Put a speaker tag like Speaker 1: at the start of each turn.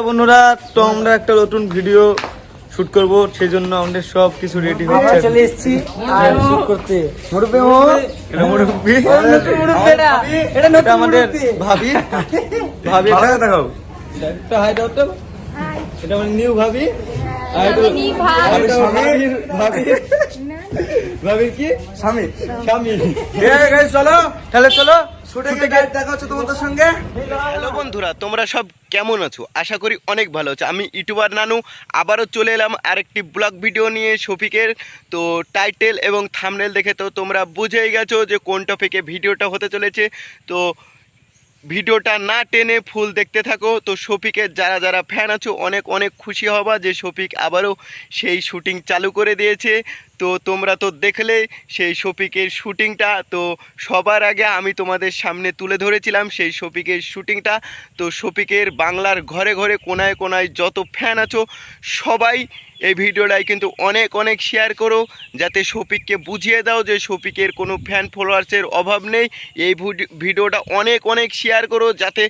Speaker 1: নমস্কার বন্ধুরা তো আমরা একটা নতুন ভিডিও শুট করব। সেই জন্য আমাদের সব কিছু রেডি
Speaker 2: আমরা
Speaker 1: হচ্ছে।
Speaker 2: চলে এসেছি আর শুট করতে। মুরব্বি ও?
Speaker 1: এটা মুরব্বি।
Speaker 2: মুরব্বি। এটা। এটা
Speaker 1: এটা
Speaker 2: নতুন
Speaker 1: আমাদের ভাবি। ভাবি
Speaker 3: করে দেখাও।
Speaker 1: একটা হাই দাও তো এটা মানে নিউ ভাবি। আর এটা
Speaker 4: new ভাই।
Speaker 1: আর এটা ভাবির ভাবির ভাবির কি?
Speaker 3: স্বামী।
Speaker 1: স্বামী।
Speaker 3: চলো।
Speaker 1: তাহলে চলো।
Speaker 5: হ্যালো বন্ধুরা, তোমরা সব কেমন আছো? আশা করি অনেক ভালো আছো। আমি ইউটিউবার নানু, আবারও চলে এলাম আরেকটি ব্লগ ভিডিও নিয়ে শফিকের। তো টাইটেল এবং থামনেল দেখে তো তোমরা বুঝেই গেছো যে ভিডিওটা হতে চলেছে। তো ভিডিওটা না টেনে ফুল দেখতে থাকো। তো শফিকের যারা যারা ফ্যান আছো, অনেক অনেক খুশি হবা যে শফিক আবারও সেই শুটিং চালু করে দিয়েছে। তো তোমরা তো দেখলে সেই শফিকের শুটিংটা, তো সবার আগে আমি তোমাদের সামনে তুলে ধরেছিলাম সেই শফিকের শুটিংটা। তো শফিকের বাংলার ঘরে ঘরে কোনায় কোনায় যত ফ্যান আছো, সবাই এই ভিডিওটাই কিন্তু অনেক অনেক শেয়ার করো, যাতে শফিককে বুঝিয়ে দাও যে শফিকের কোনো ফ্যান ফলোয়ার্সের অভাব নেই। এই ভিডিওটা অনেক অনেক শেয়ার করো, যাতে